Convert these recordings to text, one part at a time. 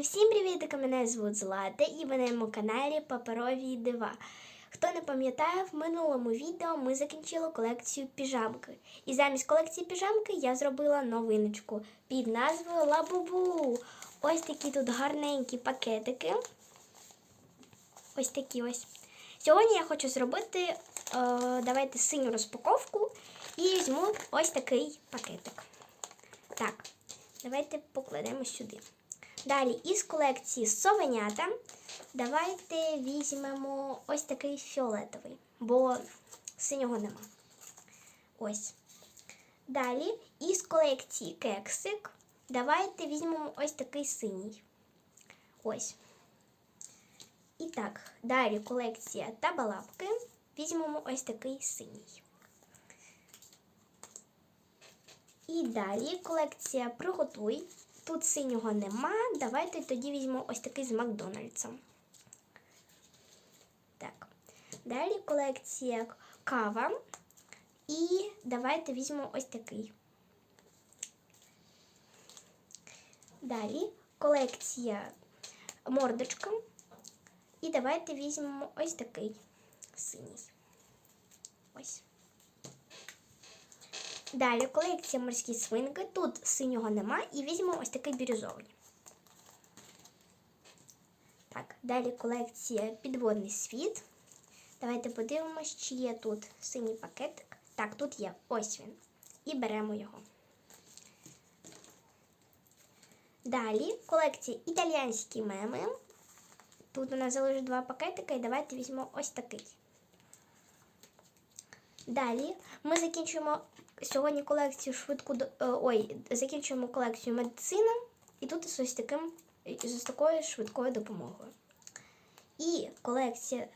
Друзі, всім привіт! Мене звуть Злата і ви на моєму каналі Паперові дива. Хто не пам'ятає, в минулому відео ми закінчили колекцію піжамки. І замість колекції піжамки я зробила новиночку під назвою Лабубу. Ось такі тут гарненькі пакетики. Ось такі ось. Сьогодні я хочу зробити е, давайте синю розпаковку і візьму ось такий пакетик. Так, давайте покладемо сюди. Далі із колекції совенята давайте візьмемо ось такий фіолетовий, бо синього нема. Ось. Далі із колекції кексик давайте візьмемо ось такий синій. Ось. І так, далі колекція табалапки. Візьмемо ось такий синій. І далі колекція приготуй. Тут синього нема. Давайте тоді візьмемо ось такий з Макдональдса. Так. Далі колекція кава. І давайте візьмемо ось такий. Далі колекція мордочка. І давайте візьмемо ось такий синій. Ось. Далі колекція морські свинки. Тут синього нема і візьмемо ось такий бірюзовий. Так, далі колекція підводний світ. Давайте подивимось, чи є тут синій пакетик. Так, тут є. Ось він. І беремо його. Далі колекція італіянські меми. Тут у нас залишить два пакетика, і давайте візьмемо ось такий. Далі ми закінчуємо сьогодні колекцію швидку е, ой, закінчуємо колекцію медицина, і тут ось таким з такою швидкою допомогою. І колекція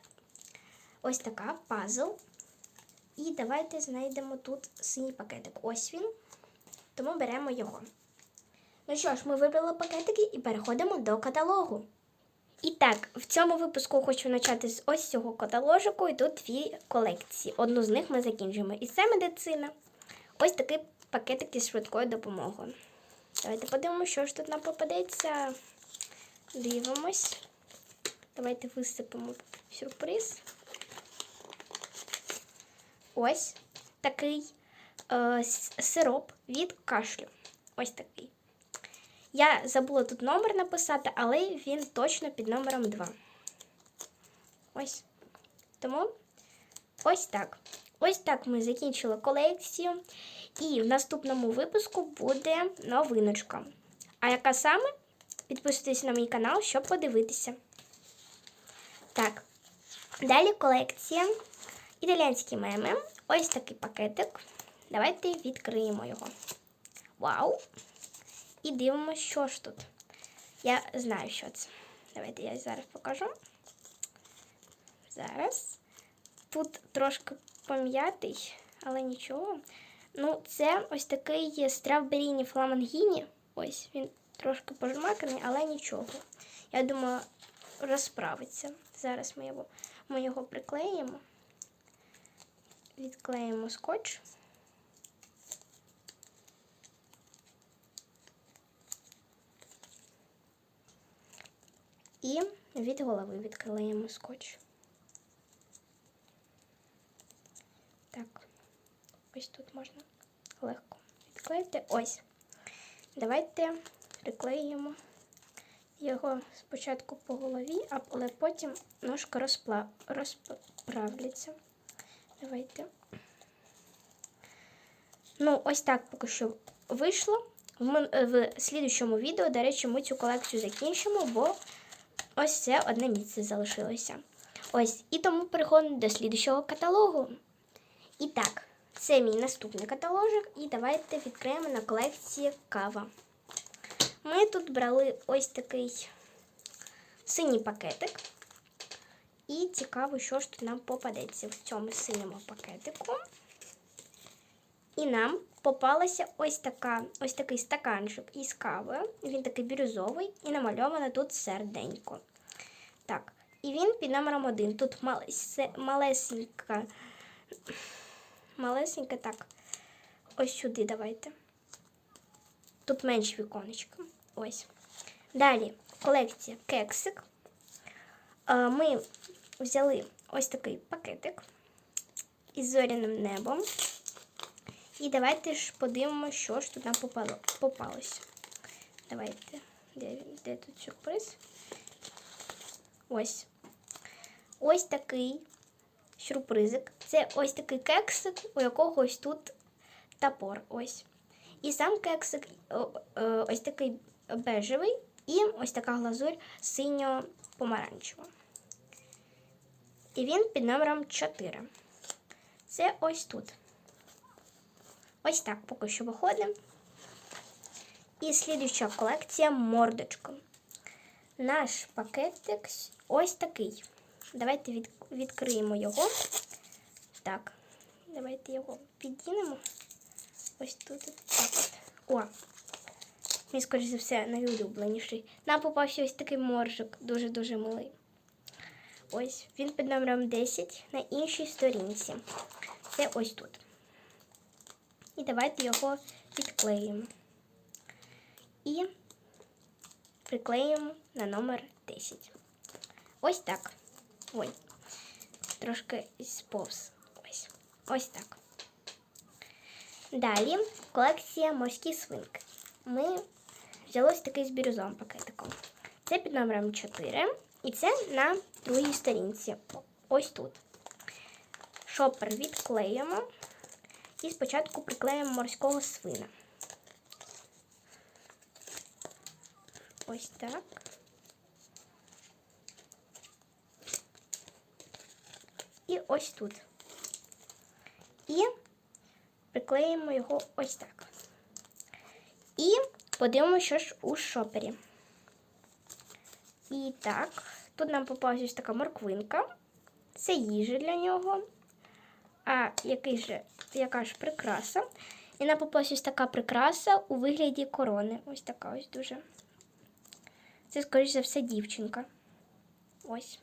ось така пазл. І давайте знайдемо тут синій пакетик. Ось він. Тому беремо його. Ну що ж, ми вибрали пакетики і переходимо до каталогу. І так, в цьому випуску хочу почати з ось цього каталожику, і тут дві колекції. Одну з них ми закінчимо. І це медицина. Ось такий пакетик із швидкою допомогою. Давайте подивимося, що ж тут нам попадеться. Дивимось. Давайте висипемо сюрприз. Ось такий е, сироп від кашлю. Ось такий. Я забула тут номер написати, але він точно під номером 2. Ось. Тому ось так. Ось так ми закінчили колекцію. І в наступному випуску буде новиночка. А яка саме? Підписуйтесь на мій канал, щоб подивитися. Так. Далі колекція. Італіянські меми. Ось такий пакетик. Давайте відкриємо його. Вау! І дивимося, що ж тут. Я знаю, що це. Давайте я зараз покажу. Зараз. Тут трошки пом'ятий, але нічого. Ну, це ось такий стравберіні фламангіні. Ось він трошки пожмаканий, але нічого. Я думаю, розправиться. Зараз ми його, ми його приклеїмо. Відклеїмо скотч. І від голови відклеїмо скотч. Так, ось тут можна легко відклеїти. Ось. Давайте приклеїмо його спочатку по голові, але потім ножка розпла... розправляться. Давайте. Ну, ось так поки що вийшло. В, мин- е, в слідчому відео, до речі, ми цю колекцію закінчимо, бо ось це одне місце залишилося. Ось, і тому переходимо до слідчого каталогу. І так, це мій наступний каталожик, і давайте відкриємо на колекції кава. Ми тут брали ось такий синій пакетик. І цікаво, що ж тут нам попадеться в цьому синьому пакетику. І нам попалася ось така, ось такий стаканчик із кавою. Він такий бірюзовий і намальовано тут серденько. Так, і він під номером один. Тут малесенька, малесенька, так, ось сюди давайте. Тут менше віконечка. Ось. Далі колекція кексик. Ми взяли ось такий пакетик із зоряним небом. І давайте ж подивимося, що ж тут нам попало, попалося. Давайте. Де. Де тут сюрприз? Ось. Ось такий сюрпризик. Це ось такий кексик, у якого ось тут топор. Ось. І сам кексик ось такий бежевий, і ось така глазурь синьо-помаранчева. І він під номером 4. Це ось тут. Ось так поки що виходить. І слідуюча колекція мордочка. Наш пакетик ось такий. Давайте від, відкриємо його. Так, давайте його підінемо. Ось тут. Так от. О! Він, скоріш за все, найулюбленіший. Нам попався ось такий моржик, дуже-дуже милий. Ось, він під номером 10 на іншій сторінці. Це ось тут. І давайте його відклеїмо. І приклеїмо на номер 10. Ось так. Ой, трошки сповз. Ось. Ось так. Далі колекція морські свинки. Ми взяли такий з бірюзовим пакетиком. Це під номером 4. І це на другій сторінці. Ось тут. Шопер відклеїмо. І спочатку приклеїмо морського свина. Ось так. І ось тут. І приклеїмо його ось так. І подивимося, що ж у шопері. І так, тут нам попалася ось така морквинка. Це їжа для нього. А який же, яка ж прикраса? І нам попалася ось така прикраса у вигляді корони. Ось така ось дуже. Це, скоріш за все, дівчинка. Ось.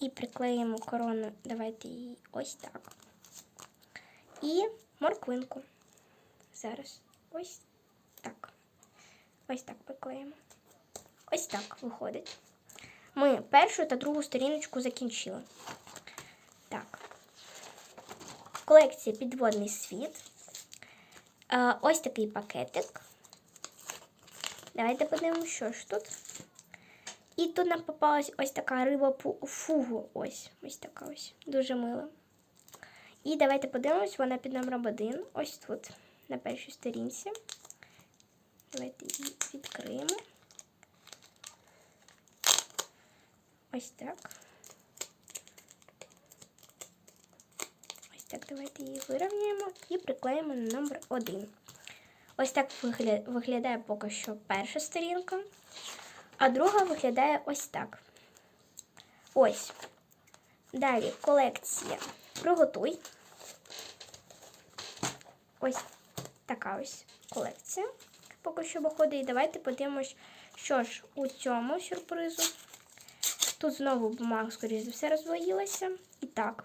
І приклеїмо корону. Давайте її ось так. І морквинку. Зараз. Ось так. Ось так приклеїмо. Ось так виходить. Ми першу та другу сторіночку закінчили. Так. Колекція Підводний світ. Е, Ось такий пакетик. Давайте подивимося, що ж тут. І тут нам попалась ось така риба фугу. Ось ось така ось. Дуже мила. І давайте подивимось, вона під номером 1. Ось тут, на першій сторінці. Давайте її відкриємо. Ось так. Ось так, давайте її вирівняємо і приклеїмо на номер 1. Ось так вигля- виглядає поки що перша сторінка, а друга виглядає ось так. Ось. Далі колекція Приготуй. Ось така ось колекція. Поки що виходить. І давайте подивимось, що ж у цьому сюрпризу. Тут знову бумага, скоріш за все, розвоїлася. І так.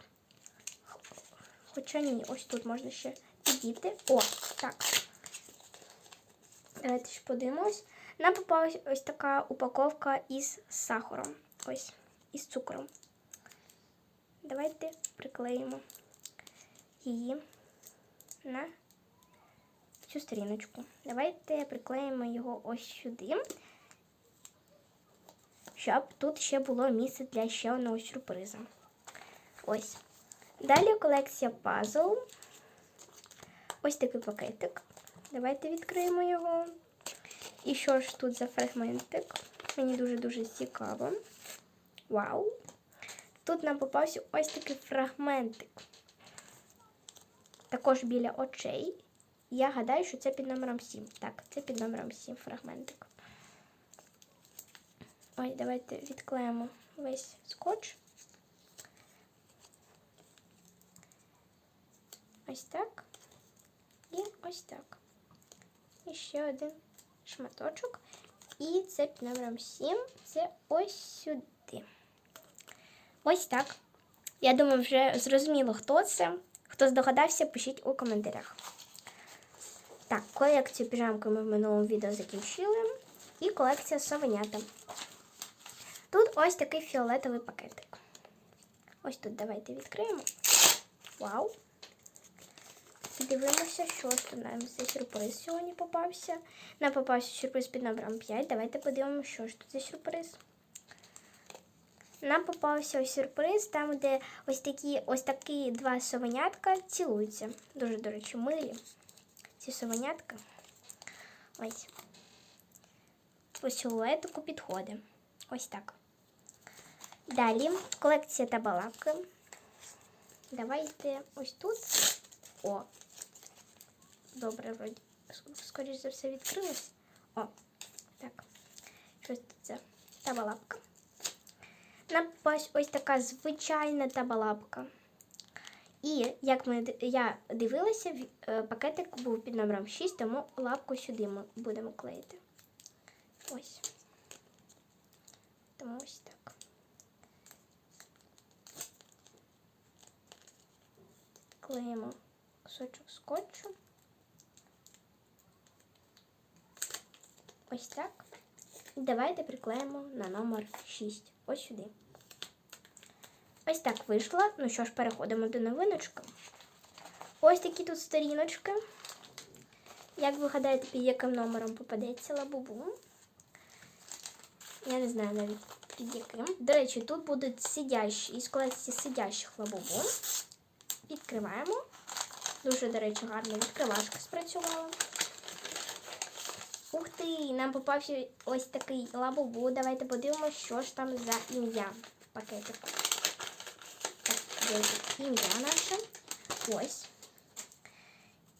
Хоча ні, ось тут можна ще підійти. О, так. Давайте ще подивимось. Нам попалась ось така упаковка із сахаром. Ось, із цукром. Давайте приклеїмо її на цю сторіночку. Давайте приклеїмо його ось сюди, щоб тут ще було місце для ще одного сюрприза. Ось. Далі колекція пазл. Ось такий пакетик. Давайте відкриємо його. І що ж тут за фрагментик? Мені дуже-дуже цікаво. Вау! Тут нам попався ось такий фрагментик. Також біля очей. Я гадаю, що це під номером 7. Так, це під номером 7 фрагментик. Ой, давайте відклеїмо весь скотч. Ось так. І ось так. І ще один шматочок. І це номером 7. Це ось сюди. Ось так. Я думаю, вже зрозуміло, хто це. Хто здогадався, пишіть у коментарях. Так. Так, колекцію піжамки ми в минулому відео закінчили. І колекція совенята. Тут ось такий фіолетовий пакетик. Ось тут давайте відкриємо. Вау! Дивимося, що ж сюрприз сьогодні попався. Нам попався сюрприз під номером 5. Давайте подивимося, що ж тут за сюрприз. Нам попався ось сюрприз, там, де ось такі ось такі два совенятка цілуються. Дуже, до речі, милі. Ці совенятка. Ось. По силуетику підходить. Ось так. Далі колекція табалаки. Давайте ось тут. О. Добре, вроді. Скоріше за все відкрилось. О, так. Щось це табалапка. Нам ось така звичайна табалапка. І як ми, я дивилася, е, пакетик був під номером 6, тому лапку сюди ми будемо клеїти. Ось. Тому ось так. Клеїмо кусочок скотчу. Ось так. Давайте приклеїмо на номер 6. Ось сюди. Ось так вийшло. Ну що ж, переходимо до новиночки. Ось такі тут сторіночки. Як ви гадаєте, під яким номером попадеться лабубу? Я не знаю навіть під яким. До речі, тут будуть сидящі, із колекції сидящих лабубу. Відкриваємо. Дуже, до речі, гарно відкривашка спрацювала. Ух ти! Нам попався ось такий лабубу. Давайте подивимося, що ж там за ім'я в пакетику. Так, де тут ім'я наше. Ось.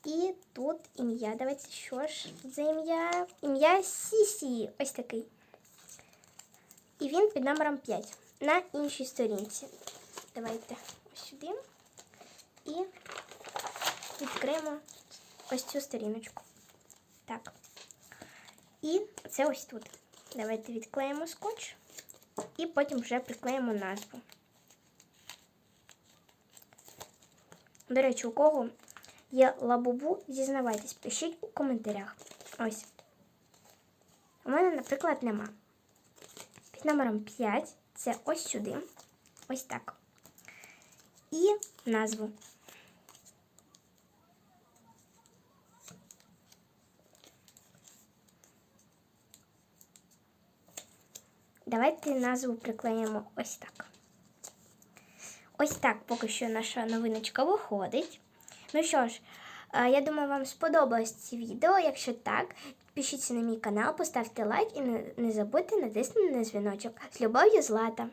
І тут ім'я. Давайте що ж за ім'я? Ім'я Сісі. Ось такий. І він під номером 5 на іншій сторінці. Давайте ось сюди. І відкриємо ось цю сторіночку. Так. І це ось тут. Давайте відклеїмо скотч і потім вже приклеїмо назву. До речі, у кого є лабубу, зізнавайтесь, пишіть у коментарях. Ось. У мене, наприклад, нема. Під номером 5 це ось сюди. Ось так. І назву. Давайте назву приклеїмо ось так. Ось так поки що наша новиночка виходить. Ну що ж, е, я думаю, вам сподобалось це відео. Якщо так, підпишіться на мій канал, поставте лайк і не, не забудьте натиснути на дзвіночок. З любов'ю, Злата!